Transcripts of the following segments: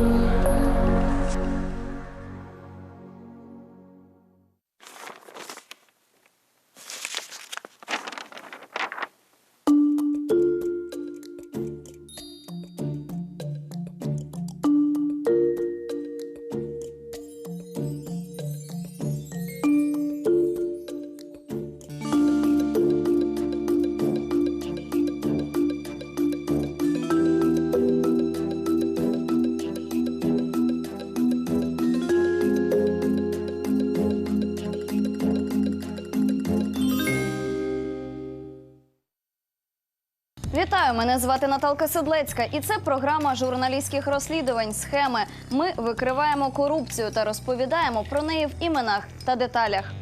Mm-hmm. Вітаю, мене звати Наталка Седлецька, і це програма журналістських розслідувань схеми. Ми викриваємо корупцію та розповідаємо про неї в іменах та деталях.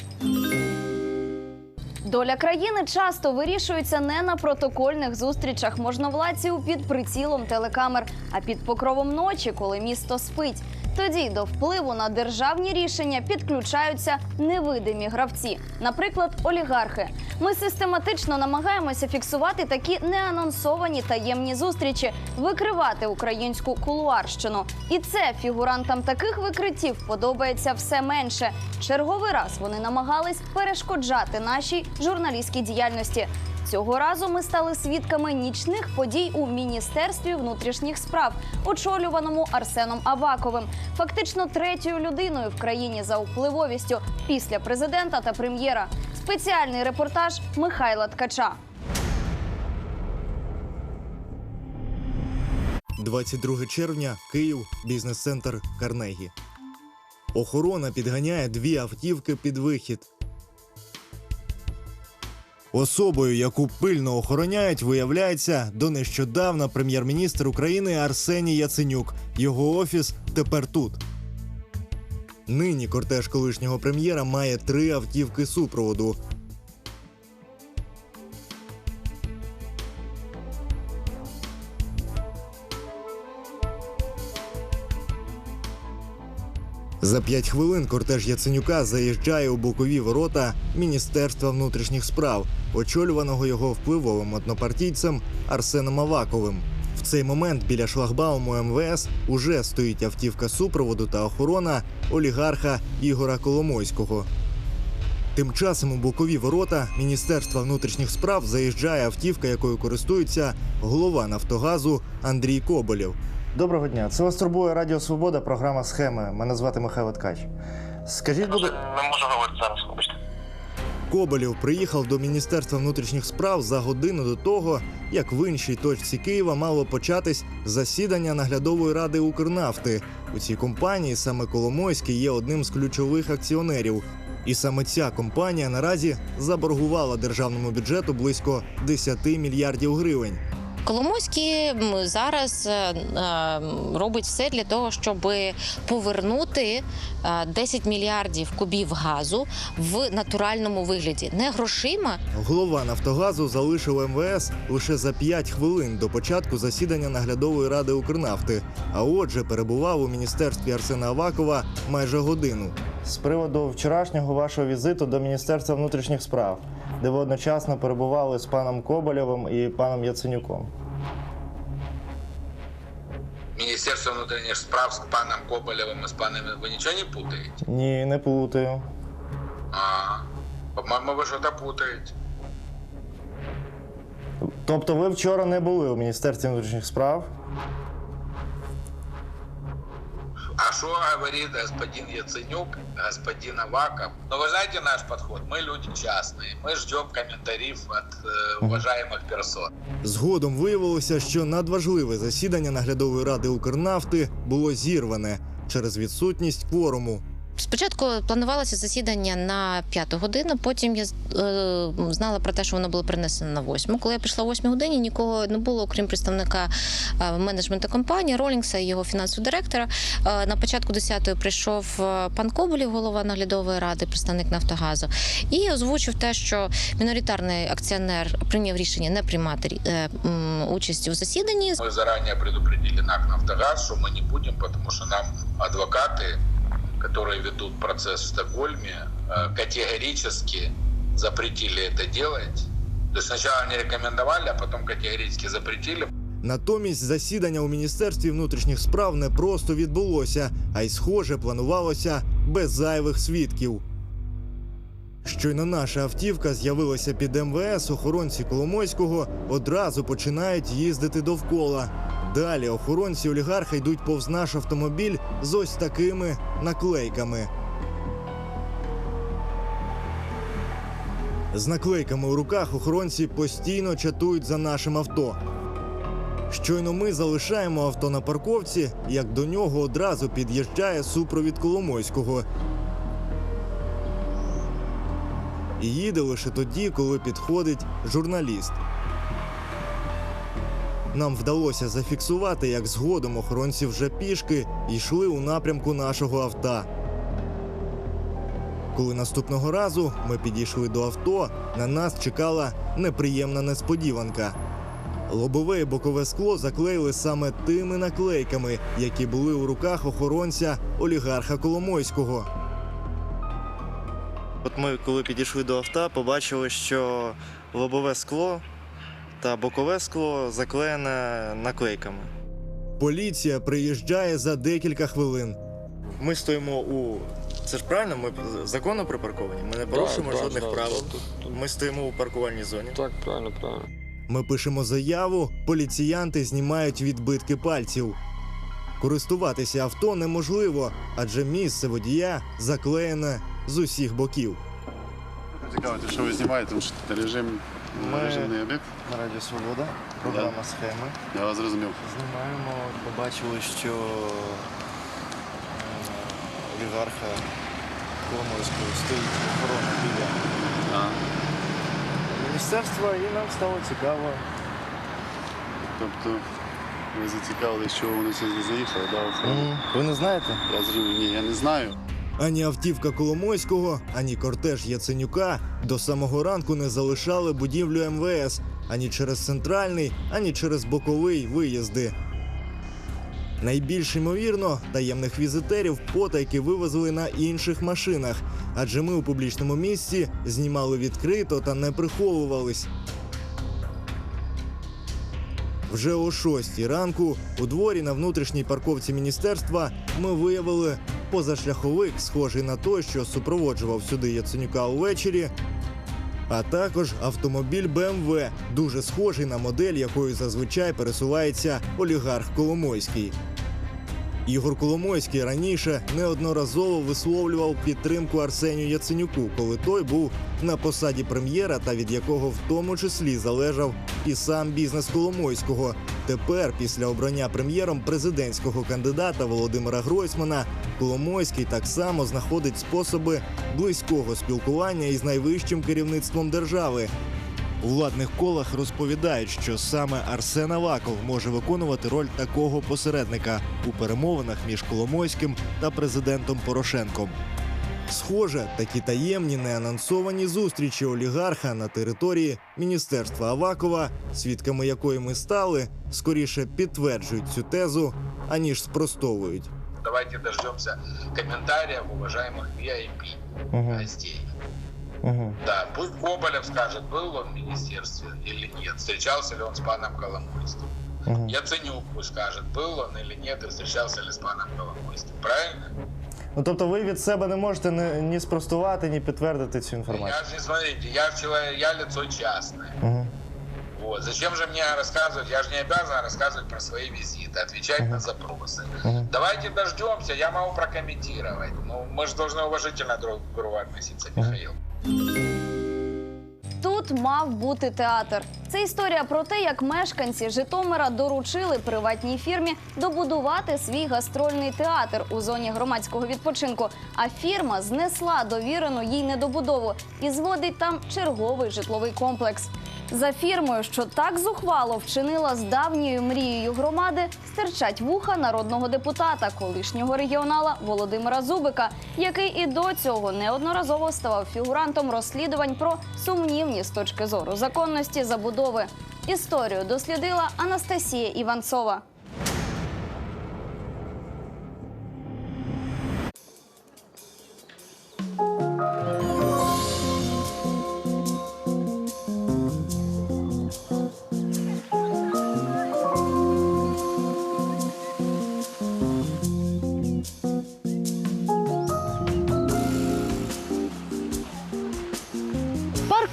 Доля країни часто вирішується не на протокольних зустрічах можновладців під прицілом телекамер, а під покровом ночі, коли місто спить. Тоді до впливу на державні рішення підключаються невидимі гравці, наприклад, олігархи. Ми систематично намагаємося фіксувати такі неанонсовані таємні зустрічі, викривати українську кулуарщину. І це фігурантам таких викриттів подобається все менше. Черговий раз вони намагались перешкоджати нашій журналістській діяльності. Цього разу ми стали свідками нічних подій у міністерстві внутрішніх справ, очолюваному Арсеном Аваковим, фактично третьою людиною в країні за впливовістю після президента та прем'єра. Спеціальний репортаж Михайла Ткача. 22 червня, Київ, бізнес-центр Карнегі. Охорона підганяє дві автівки під вихід. Особою, яку пильно охороняють, виявляється до нещодавна прем'єр-міністр України Арсеній Яценюк. Його офіс тепер тут. Нині кортеж колишнього прем'єра має три автівки супроводу. За п'ять хвилин кортеж Яценюка заїжджає у бокові ворота Міністерства внутрішніх справ, очолюваного його впливовим однопартійцем Арсеном Аваковим. В цей момент біля шлагбауму МВС уже стоїть автівка супроводу та охорона олігарха Ігора Коломойського. Тим часом у бокові ворота Міністерства внутрішніх справ заїжджає автівка, якою користується голова Нафтогазу Андрій Коболєв. Доброго дня. Це вас турбує Радіо Свобода, програма Схеми. Мене звати Михайло Ткач. Скажіть, будь... Не можу говорити зараз, вибачте. Коболєв приїхав до Міністерства внутрішніх справ за годину до того, як в іншій точці Києва мало початись засідання наглядової ради Укрнафти. У цій компанії саме Коломойський є одним з ключових акціонерів. І саме ця компанія наразі заборгувала державному бюджету близько 10 мільярдів гривень. Коломойський зараз е, е, робить все для того, щоб повернути е, 10 мільярдів кубів газу в натуральному вигляді, не грошима, Голова Нафтогазу залишив МВС лише за 5 хвилин до початку засідання наглядової ради Укрнафти. А отже, перебував у міністерстві Арсена Авакова майже годину. З приводу вчорашнього вашого візиту до Міністерства внутрішніх справ, де ви одночасно перебували з паном Коболєвим і паном Яценюком. Министерство внутренних справ с паном Коболевым и с паном... Вы ничего не путаете? Ні, не плутаю. А, по-моему, вы что-то путаете. Тобто ви вчора не були у Міністерстві внутрішніх справ? А что говорит господин Яценюк, господин Аваков? Ну, вы знаете наш подход. Мы люди частные. Мы ждем комментариев от э, уважаемых персон. Згодом виявилося, що надважливе засідання наглядової ради Укрнафти було зірване через відсутність кворуму. Спочатку планувалося засідання на п'яту годину. Потім я е, знала про те, що воно було перенесено на восьму. Коли я прийшла о восьмій годині, нікого не було, окрім представника е, менеджменту компанії Ролінгса і його фінансового директора. Е, на початку десятої прийшов е, пан Коболєв, голова наглядової ради, представник Нафтогазу, і озвучив те, що міноритарний акціонер прийняв рішення не приймати е, м, участі у засіданні. Мы заранее предупредили НАК «Нафтогаз», что мы не будем, потому что нам адвокаты, которые ведут процесс в Стокгольме, э, категорически запретили это делать. То есть сначала они рекомендовали, а потом категорически запретили. Натомість засідання у міністерстві внутрішніх справ не просто відбулося, а й схоже планувалося без зайвих свідків. Щойно наша автівка з'явилася під МВС, охоронці Коломойського одразу починають їздити довкола. Далі охоронці олігарха йдуть повз наш автомобіль з ось такими наклейками. З наклейками у руках охоронці постійно чатують за нашим авто. Щойно ми залишаємо авто на парковці, як до нього одразу під'їжджає супровід Коломойського. І їде лише тоді, коли підходить журналіст. Нам вдалося зафіксувати, як згодом охоронці вже пішки йшли у напрямку нашого авто. Коли наступного разу ми підійшли до авто, на нас чекала неприємна несподіванка. Лобове і бокове скло заклеїли саме тими наклейками, які були у руках охоронця олігарха Коломойського. От ми, коли підійшли до авто, побачили, що лобове скло та бокове скло заклеєне наклейками. Поліція приїжджає за декілька хвилин. Ми стоїмо у. Це ж правильно, ми законно припарковані. Ми не порушуємо Так, жодних так, правил. так, так. Ми стоїмо у паркувальній зоні. Так, правильно, правильно. Ми пишемо заяву, поліціянти знімають відбитки пальців. Користуватися авто неможливо, адже місце водія заклеєне з усіх боків. Цікаво, що ви знімаєте, тому що режим, Ми- режимний об'єкт. На Радіо Свобода, програма схеми. Я вас зрозумів. Знімаємо, побачили, що е, олігарха Коломойського стоїть охорона біля А, міністерства, і нам стало цікаво. тобто ви зацікавились, що вони сюди заїхали, да? от, Ви не знаєте? Я зрозумів, ні, я не знаю. Ані автівка Коломойського, ані кортеж Яценюка до самого ранку не залишали будівлю МВС ані через центральний, ані через боковий виїзди. Найбільш ймовірно, таємних візитерів потайки вивезли на інших машинах, адже ми у публічному місці знімали відкрито та не приховувались. Вже о 6 ранку у дворі на внутрішній парковці міністерства ми виявили позашляховик, схожий на той, що супроводжував сюди Яценюка увечері, а також автомобіль БМВ, дуже схожий на модель, якою зазвичай пересувається олігарх Коломойський. Ігор Коломойський раніше неодноразово висловлював підтримку Арсенію Яценюку, коли той був на посаді прем'єра та від якого в тому числі залежав і сам бізнес Коломойського. Тепер, після обрання прем'єром президентського кандидата Володимира Гройсмана, Коломойський так само знаходить способи близького спілкування із найвищим керівництвом держави. У владних колах розповідають, що саме Арсен Аваков може виконувати роль такого посередника у перемовинах між Коломойським та президентом Порошенком. Схоже, такі таємні неанонсовані зустрічі олігарха на території міністерства Авакова, свідками якої ми стали, скоріше підтверджують цю тезу, аніж спростовують. Давайте дождемся комментариев уважаемых VIP гостей. Да, пусть Коболев скажет, был он в министерстве или нет, встречался ли он с паном Коломойским. Яценюк пусть скажет, был он или нет, и встречался ли с паном Коломойским. Правильно? Ну тобто ви від себе не можете ні, ні спростувати, ні підтвердити цю Я інформацію. же, не смотрите, я же человек, я лицо частное. Угу. Вот. Зачем же мне рассказывать? Я же не обязан рассказывать про свои визиты, отвечать на запросы. Мгм. Давайте дождемся, я могу прокомментировать. Ну, мы же должны уважительно друг к другу относиться, Михаил. Тут мав бути театр. Це історія про те, як мешканці Житомира доручили приватній фірмі добудувати свій гастрольний театр у зоні громадського відпочинку. А фірма знесла довірену їй недобудову і зводить там черговий житловий комплекс. За фірмою, що так зухвало вчинила з давньою мрією громади, стирчать вуха народного депутата, колишнього регіонала Володимира Зубика, який і до цього неодноразово ставав фігурантом розслідувань про сумнівні з точки зору законності забудови. Історію дослідила Анастасія Іванцова.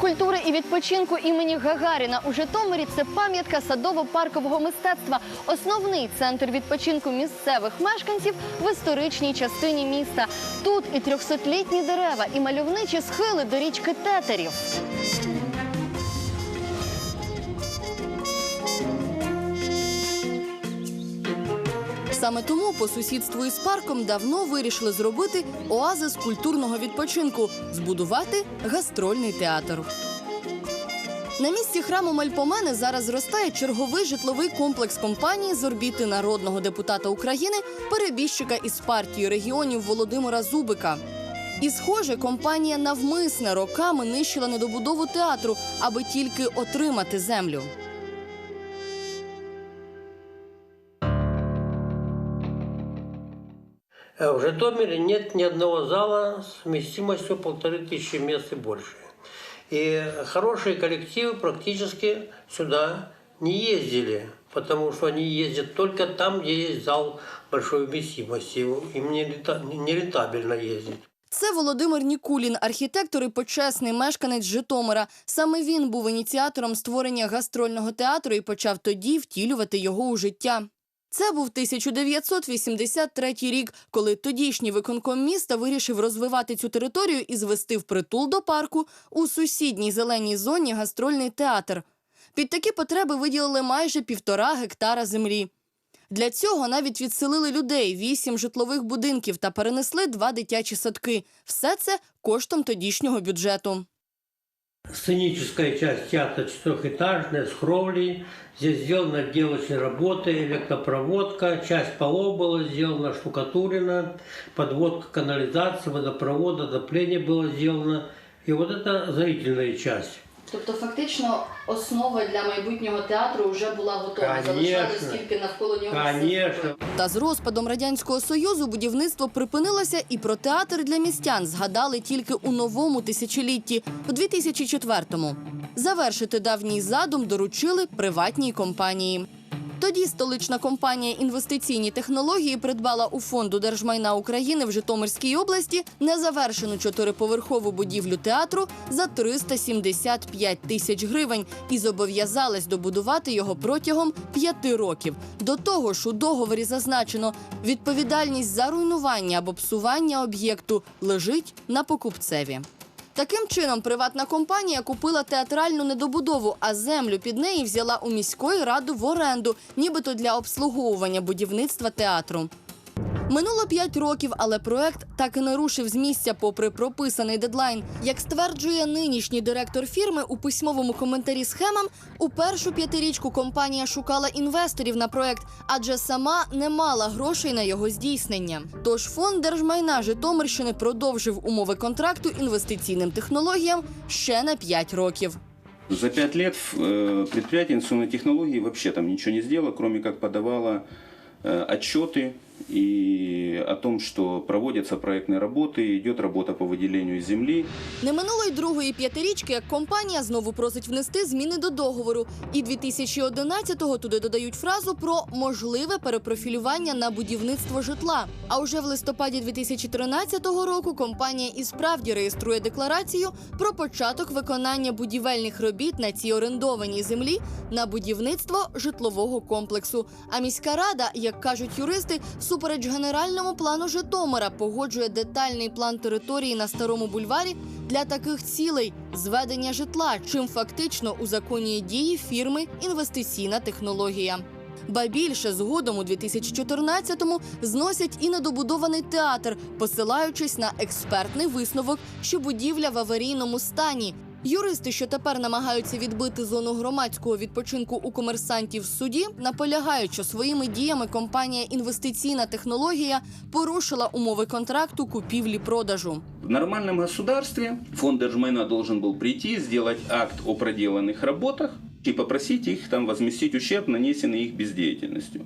Культури і відпочинку імені Гагаріна у Житомирі це пам'ятка садово-паркового мистецтва, основний центр відпочинку місцевих мешканців в історичній частині міста. Тут і трьохсотлітні дерева, і мальовничі схили до річки Тетерів. Саме тому по сусідству із парком давно вирішили зробити оазис культурного відпочинку збудувати гастрольний театр. На місці храму Мельпомени зараз зростає черговий житловий комплекс компанії з орбіти народного депутата України, перебіжчика із партії регіонів Володимира Зубика. І, схоже, компанія навмисне роками нищила недобудову театру, аби тільки отримати землю. В Житомире нет ни одного зала с вместимостью полторы тысячи мест и больше. И хорошие коллективы практически сюда не ездили, потому что они ездят только там, где есть зал большой вместимости. Им не рента- нерентабельно ездить. Це Володимир Нікулін, архітектор і почесний мешканець Житомира. Саме він був ініціатором створення гастрольного театру і почав тоді втілювати його у життя. Це був 1983 рік, коли тодішній виконком міста вирішив розвивати цю територію і звести в притул до парку у сусідній зеленій зоні гастрольний театр. Під такі потреби виділили майже півтора гектара землі. Для цього навіть відселили людей, вісім житлових будинків та перенесли два дитячі садки. Все це коштом тодішнього бюджету. Сценическая часть театра четырехэтажная, с кровлей. Здесь сделаны отделочные работы, электропроводка, часть полов была сделана, штукатурена, подводка канализации, водопровода, отопление было сделано. И вот это зрительная часть. Тобто, фактично, основа для майбутнього театру вже була готова. Залишалось Конечно. тільки навколо нього. Конечно. Та з розпадом радянського союзу будівництво припинилося, і про театр для містян згадали тільки у новому тисячолітті, у 2004-му. Завершити давній задум доручили приватній компанії. Тоді столична компанія інвестиційні технології придбала у фонду держмайна України в Житомирській області незавершену чотириповерхову будівлю театру за 375 тисяч гривень і зобов'язалась добудувати його протягом п'яти років. До того ж, у договорі зазначено, відповідальність за руйнування або псування об'єкту лежить на покупцеві. Таким чином, приватна компанія купила театральну недобудову, а землю під неї взяла у міської ради в оренду, нібито для обслуговування будівництва театру. Минуло п'ять років, але проект так і не рушив з місця, попри прописаний дедлайн. Як стверджує нинішній директор фірми у письмовому коментарі схемам, у першу п'ятирічку компанія шукала інвесторів на проект, адже сама не мала грошей на його здійснення. Тож фонд держмайна Житомирщини продовжив умови контракту інвестиційним технологіям ще на п'ять років. За пять лет э, предприятие информационной технологии вообще там ничего не сделало, кроме как подавало э, отчеты и о том, что проводятся проектные работы, идет работа по выделению земли. Не минуло й другої п'ятирічки, як компанія знову просить внести зміни до договору. І 2011-го туди додають фразу про можливе перепрофілювання на будівництво житла. А уже в листопаді 2013 року компанія і справді реєструє декларацію про початок виконання будівельних робіт на цій орендованій землі на будівництво житлового комплексу. А міська рада, як кажуть юристи, всупереч генеральному плану Житомира погоджує детальний план території на старому бульварі для таких цілей зведення житла, чим фактично узаконює дії фірми інвестиційна технологія. Ба більше згодом у 2014-му зносять і недобудований театр, посилаючись на експертний висновок, що будівля в аварійному стані. Юристи, що тепер намагаються відбити зону громадського відпочинку у комерсантів в суді, наполягають, що своїми діями компанія інвестиційна технологія порушила умови контракту купівлі-продажу. В нормальном государстве фонд Держмайна должен был прийти, сделать акт о проделанных работах и попросить их там возместить ущерб, нанесенный их бездеятельностью.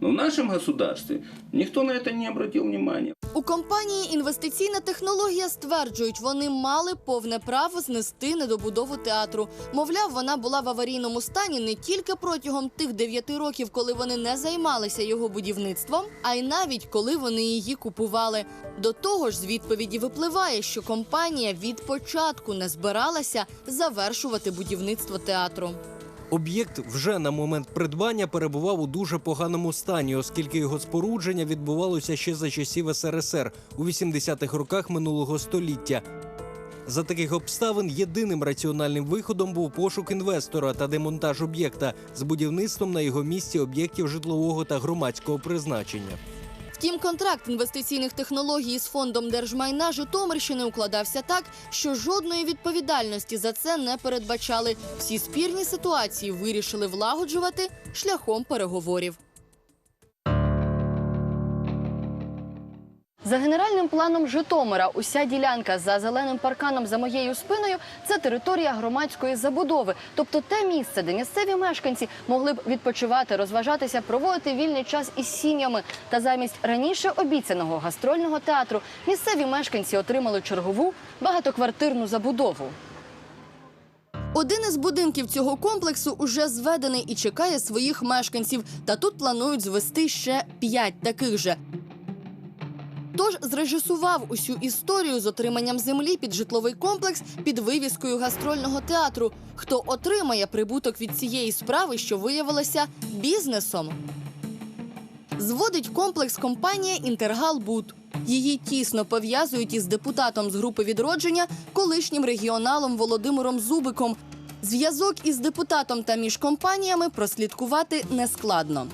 Но в нашем государстве никто на это не обратил внимания. У компанії інвестиційна технологія стверджують, вони мали повне право знести недобудову театру. Мовляв, вона була в аварійному стані не тільки протягом тих дев'яти років, коли вони не займалися його будівництвом, а й навіть коли вони її купували. До того ж, з відповіді випливає, що компанія від початку не збиралася завершувати будівництво театру. Об'єкт вже на момент придбання перебував у дуже поганому стані, оскільки його спорудження відбувалося ще за часів СРСР у 80-х роках минулого століття. За таких обставин єдиним раціональним виходом був пошук інвестора та демонтаж об'єкта з будівництвом на його місці об'єктів житлового та громадського призначення. Втім, контракт інвестиційних технологій з фондом держмайна Житомирщини укладався так, що жодної відповідальності за це не передбачали. Всі спірні ситуації вирішили влагоджувати шляхом переговорів. За генеральним планом Житомира, уся ділянка за зеленим парканом за моєю спиною це територія громадської забудови, тобто те місце, де місцеві мешканці могли б відпочивати, розважатися, проводити вільний час із сім'ями. Та замість раніше обіцяного гастрольного театру місцеві мешканці отримали чергову багатоквартирну забудову. Один із будинків цього комплексу уже зведений і чекає своїх мешканців. Та тут планують звести ще п'ять таких же. Тож зрежисував усю історію з отриманням землі під житловий комплекс під вивіскою гастрольного театру. Хто отримає прибуток від цієї справи, що виявилося бізнесом? Зводить комплекс компанія Інтергалбуд. Її тісно пов'язують із депутатом з групи відродження, колишнім регіоналом Володимиром Зубиком. Зв'язок із депутатом та між компаніями прослідкувати нескладно.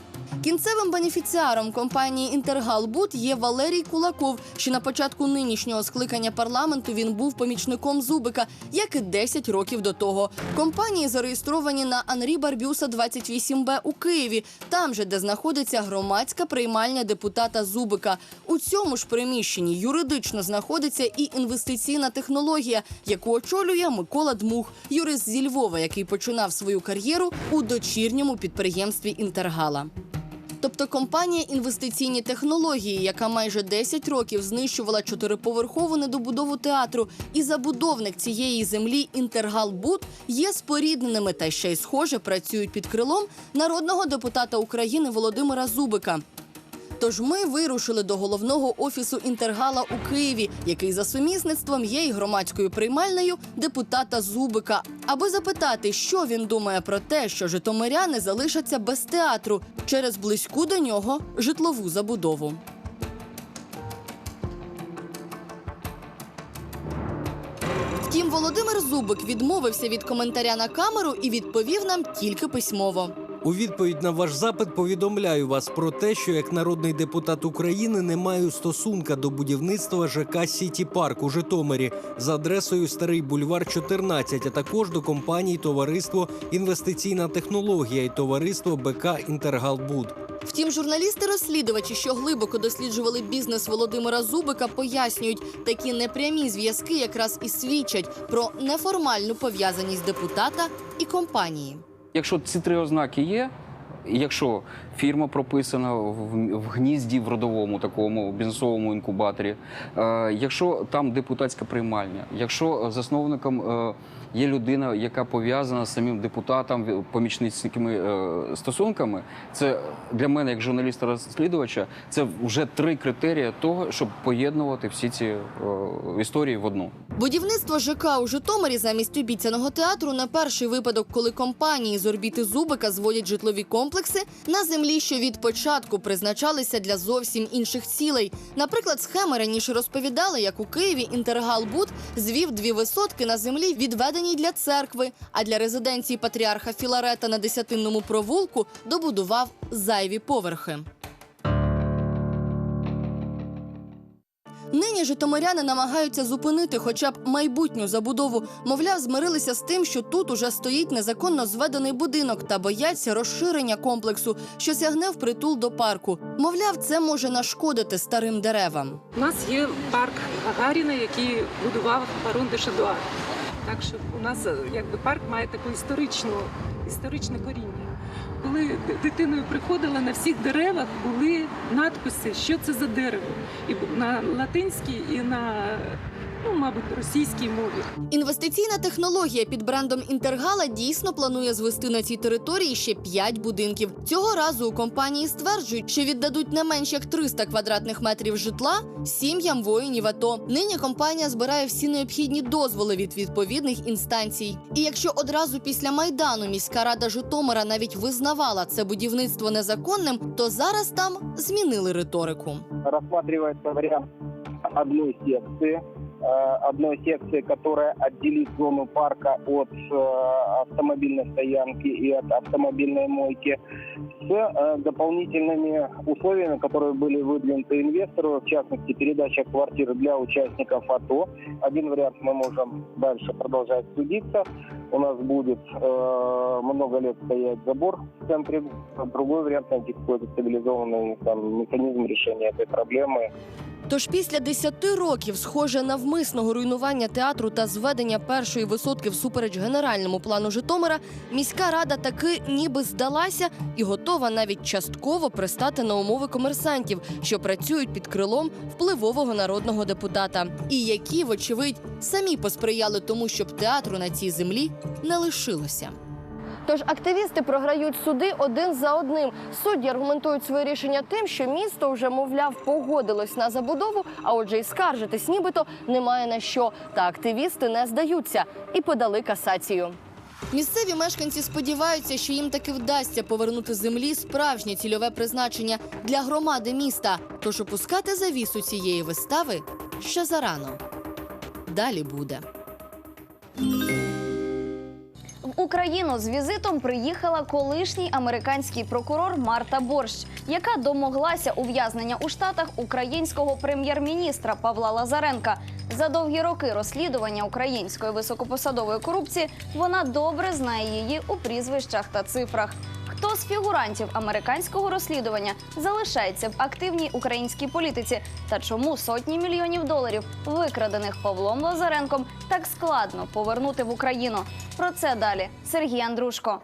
Кінцевим бенефіціаром компанії Інтергалбуд є Валерій Кулаков. Ще на початку нинішнього скликання парламенту він був помічником Зубика, як і 10 років до того. Компанії зареєстровані на Анрі Барбюса 28Б у Києві, там же, де знаходиться громадська приймальня депутата Зубика. У цьому ж приміщенні юридично знаходиться і інвестиційна технологія, яку очолює Микола Дмух, юрист зі Львова, який починав свою кар'єру у дочірньому підприємстві Інтергала. Тобто компанія інвестиційні технології, яка майже 10 років знищувала чотириповерхову недобудову театру, і забудовник цієї землі Інтергалбуд є спорідненими та ще й схоже працюють під крилом народного депутата України Володимира Зубика. Тож ми вирушили до головного офісу Інтергала у Києві, який за сумісництвом є і громадською приймальнею депутата Зубика, аби запитати, що він думає про те, що житомиряни залишаться без театру через близьку до нього житлову забудову. Втім, Володимир Зубик відмовився від коментаря на камеру і відповів нам тільки письмово. У відповідь на ваш запит повідомляю вас про те, що як народний депутат України не маю стосунка до будівництва ЖК Сіті Парк у Житомирі за адресою Старий Бульвар 14, а також до компаній Товариство Інвестиційна технологія і товариство БК Інтергалбуд. Втім, журналісти-розслідувачі, що глибоко досліджували бізнес Володимира Зубика, пояснюють, такі непрямі зв'язки якраз і свідчать про неформальну пов'язаність депутата і компанії. Якщо ці три ознаки є, якщо фірма прописана в, гнізді в родовому такому бізнесовому інкубаторі, е, якщо там депутатська приймальня, якщо засновником е, є людина, яка пов'язана з самим депутатом, помічницькими е, стосунками, це для мене, як журналіста-розслідувача, це вже три критерії того, щоб поєднувати всі ці історії в одну. Будівництво ЖК у Житомирі замість обіцяного театру не перший випадок, коли компанії з орбіти Зубика зводять житлові комплекси на землі, що від початку призначалися для зовсім інших цілей. Наприклад, схеми раніше розповідали, як у Києві Інтергалбуд звів дві висотки на землі, відведеній для церкви, а для резиденції патріарха Філарета на десятинному провулку добудував зайві поверхи. Нині житомиряни намагаються зупинити хоча б майбутню забудову. Мовляв, змирилися з тим, що тут уже стоїть незаконно зведений будинок та бояться розширення комплексу, що сягне впритул до парку. Мовляв, це може нашкодити старим деревам. У нас є парк Гагаріна, який будував барон де. Так що у нас е, якби парк має таку історичну історичне коріння. Коли дитиною приходила, на всіх деревах були надписи, що це за дерево. І на латинській, і на, ну, мабуть, російській мові. Інвестиційна технологія під брендом Інтергала дійсно планує звести на цій території ще 5 будинків. Цього разу у компанії стверджують, що віддадуть не менш як 300 квадратних метрів житла сім'ям воїнів АТО. Нині компанія збирає всі необхідні дозволи від відповідних інстанцій. І якщо одразу після майдану міська рада Житомира навіть визнавала це будівництво незаконним, то зараз там змінили риторику. рассматривается вариант одной секции, э, одной секции, которая отделит зону парка от э, автомобильной стоянки и от автомобильной мойки, с э, дополнительными условиями, которые были выдвинуты инвестору, в частности, передача квартир для участников АТО. Один вариант мы можем дальше продолжать судиться. У нас будет э, много лет стоять забор в центре. Другой вариант найти какой-то цивилизованный там, механизм решения этой проблемы. Тож після 10 років, схоже навмисного руйнування театру та зведення першої висотки всупереч генеральному плану Житомира, міська рада таки ніби здалася і готова навіть частково пристати на умови комерсантів, що працюють під крилом впливового народного депутата, і які, вочевидь, самі посприяли тому, щоб театру на цій землі не лишилося. Тож активісти програють суди один за одним. Судді аргументують своє рішення тим, що місто вже, мовляв, погодилось на забудову, а отже, і скаржитись нібито немає на що. Та активісти не здаються і подали касацію. Місцеві мешканці сподіваються, що їм таки вдасться повернути землі справжнє цільове призначення для громади міста. Тож опускати завісу цієї вистави ще зарано. Далі буде. В Україну з візитом приїхала колишній американський прокурор Марта Борщ, яка домоглася ув'язнення у штатах українського прем'єр-міністра Павла Лазаренка. За довгі роки розслідування української високопосадової корупції вона добре знає її у прізвищах та цифрах. Хто з фігурантів американського розслідування залишається в активній українській політиці? Та чому сотні мільйонів доларів, викрадених Павлом Лазаренком, так складно повернути в Україну? Про це далі Сергій Андрушко.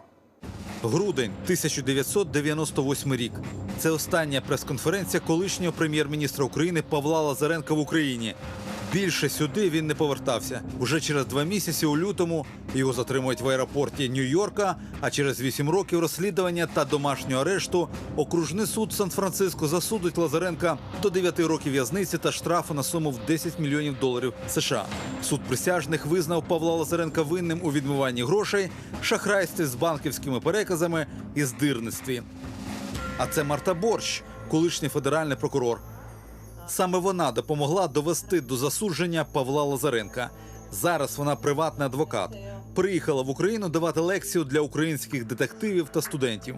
Грудень 1998 рік. Це остання прес-конференція колишнього прем'єр-міністра України Павла Лазаренка в Україні. Більше сюди він не повертався. Уже через два місяці у лютому його затримують в аеропорті Нью-Йорка. А через вісім років розслідування та домашнього арешту окружний суд Сан-Франциско засудить Лазаренка до 9 років в'язниці та штрафу на суму в 10 мільйонів доларів США. Суд присяжних визнав Павла Лазаренка винним у відмиванні грошей, шахрайстві з банківськими переказами і здирництві. А це Марта Борщ, колишній федеральний прокурор. Саме вона допомогла довести до засудження Павла Лазаренка. Зараз вона приватний адвокат. Приїхала в Україну давати лекцію для українських детективів та студентів.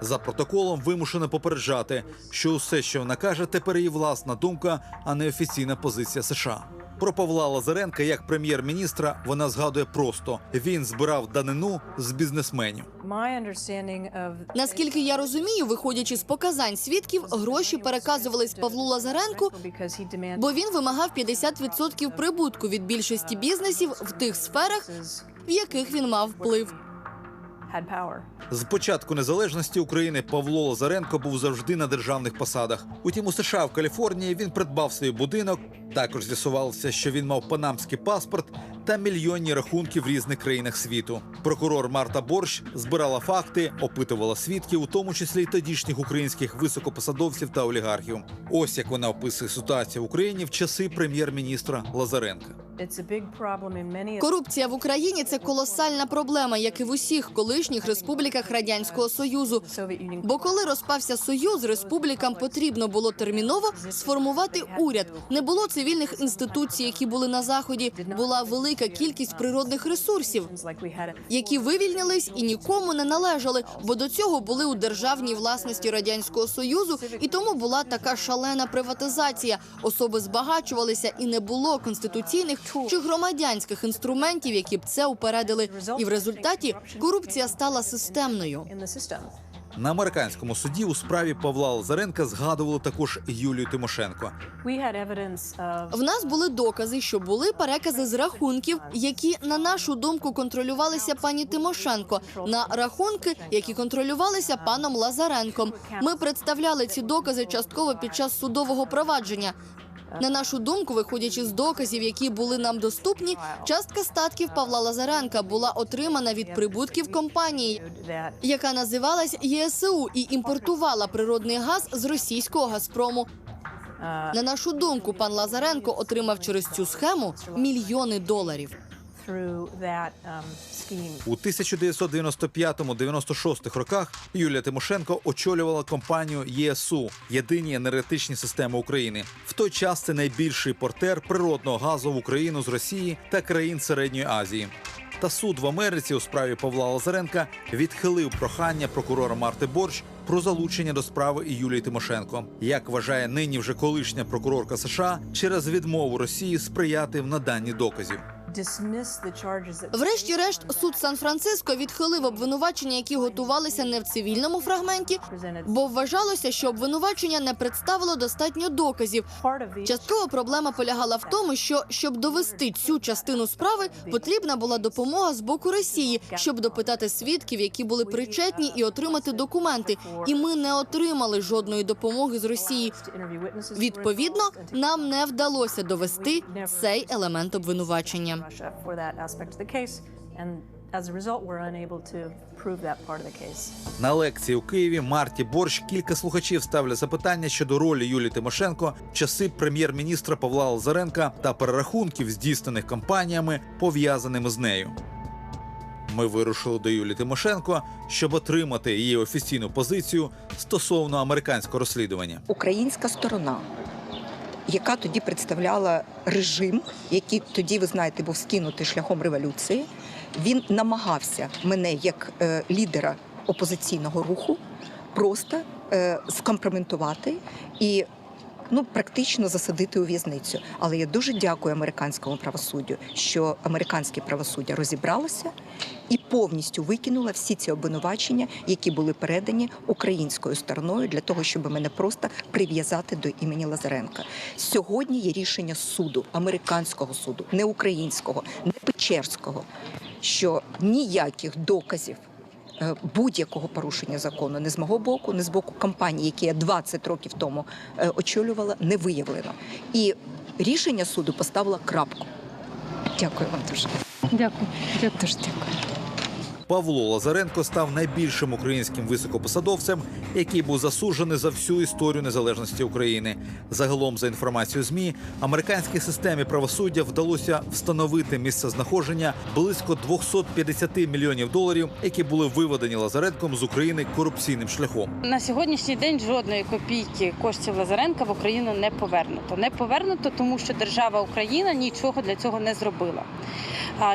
За протоколом вимушено попереджати, що усе, що вона каже, тепер її власна думка, а не офіційна позиція США. Про Павла Лазаренка як прем'єр-міністра вона згадує просто: він збирав данину з бізнесменів. Наскільки я розумію, виходячи з показань свідків, гроші переказувались Павлу Лазаренку, бо він вимагав 50% прибутку від більшості бізнесів в тих сферах, в яких він мав вплив. З початку незалежності України Павло Лазаренко був завжди на державних посадах. Утім, у США в Каліфорнії він придбав свій будинок. Також з'ясувалося, що він мав панамський паспорт та мільйонні рахунки в різних країнах світу. Прокурор Марта Борщ збирала факти, опитувала свідків, у тому числі й тодішніх українських високопосадовців та олігархів. Ось як вона описує ситуацію в Україні в часи прем'єр-міністра Лазаренка. Корупція в Україні це колосальна проблема, як і в усіх колишніх республіках радянського союзу. Бо коли розпався союз, республікам потрібно було терміново сформувати уряд. Не було цивільних інституцій, які були на заході. Була велика кількість природних ресурсів, які вивільнились і нікому не належали, бо до цього були у державній власності радянського союзу, і тому була така шалена приватизація. Особи збагачувалися, і не було конституційних чи громадянських інструментів, які б це упередили. І в результаті корупція стала системною. На американському суді у справі Павла Лазаренка згадували також Юлію Тимошенко. В нас були докази, що були перекази з рахунків, які на нашу думку контролювалися пані Тимошенко, на рахунки, які контролювалися паном Лазаренком. Ми представляли ці докази частково під час судового провадження. На нашу думку, виходячи з доказів, які були нам доступні, частка статків Павла Лазаренка була отримана від прибутків компанії, яка називалась ЄСУ і імпортувала природний газ з російського Газпрому. На нашу думку, пан Лазаренко отримав через цю схему мільйони доларів. У 1995-96 роках Юлія Тимошенко очолювала компанію ЄСУ Єдині енергетичні системи України. В той час це найбільший портер природного газу в Україну з Росії та країн Середньої Азії. Та суд в Америці у справі Павла Лазаренка відхилив прохання прокурора Марти Борщ про залучення до справи і Юлії Тимошенко. Як вважає нині вже колишня прокурорка США через відмову Росії сприяти в наданні доказів. Врешті-решт, суд Сан-Франциско відхилив обвинувачення, які готувалися не в цивільному фрагменті, бо вважалося, що обвинувачення не представило достатньо доказів. Частково проблема полягала в тому, що щоб довести цю частину справи, потрібна була допомога з боку Росії, щоб допитати свідків, які були причетні, і отримати документи. І ми не отримали жодної допомоги з Росії. Відповідно, нам не вдалося довести цей елемент обвинувачення. На лекції у Києві Марті Борщ кілька слухачів ставлять запитання щодо ролі Юлії Тимошенко в часи прем'єр-міністра Павла Лазаренка та перерахунків, здійснених компаніями, пов'язаними з нею. Ми вирушили до Юлії Тимошенко, щоб отримати її офіційну позицію стосовно американського розслідування. Українська сторона, яка тоді представляла режим, який тоді, ви знаєте, був скинутий шляхом революції, він намагався мене як е, лідера опозиційного руху просто е, скомпрометувати і ну, практично засадити у в'язницю. Але я дуже дякую американському правосуддю, що американське правосуддя розібралося і повністю викинуло всі ці обвинувачення, які були передані українською стороною для того, щоб мене просто прив'язати до імені Лазаренка. Сьогодні є рішення суду, американського суду, не українського, не Печерського, що ніяких доказів е, будь-якого порушення закону не з мого боку, не з боку компанії, які я 20 років тому е, очолювала, не виявлено. І рішення суду поставило крапку. Дякую вам дуже. Дякую. Я теж дякую. Павло Лазаренко став найбільшим українським високопосадовцем, який був засуджений за всю історію незалежності України. Загалом, за інформацією змі, американській системі правосуддя вдалося встановити місце знаходження близько 250 мільйонів доларів, які були виведені Лазаренком з України корупційним шляхом. На сьогоднішній день жодної копійки коштів Лазаренка в Україну не повернуто. Не повернуто, тому що держава Україна нічого для цього не зробила.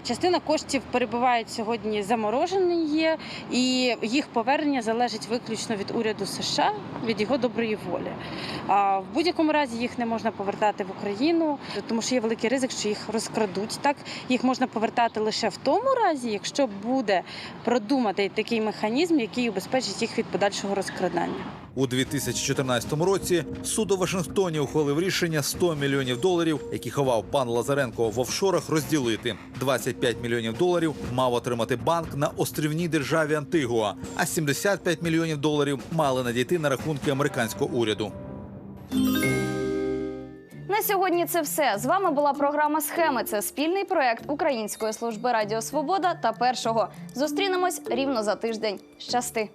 Частина коштів перебувають сьогодні заморожені є, і їх повернення залежить виключно від уряду США, від його доброї волі. В будь-якому разі їх не можна повертати в Україну, тому що є великий ризик, що їх розкрадуть. Так їх можна повертати лише в тому разі, якщо буде продумати такий механізм, який убезпечить їх від подальшого розкрадання. У 2014 році суд у Вашингтоні ухвалив рішення 100 мільйонів доларів, які ховав пан Лазаренко в офшорах, розділити. 25 мільйонів доларів мав отримати банк на острівній державі Антигуа, а 75 мільйонів доларів мали надійти на рахунки американського уряду. На сьогодні це все. З вами була програма Схеми. Це спільний проект Української служби Радіо Свобода та першого. Зустрінемось рівно за тиждень. Щасти!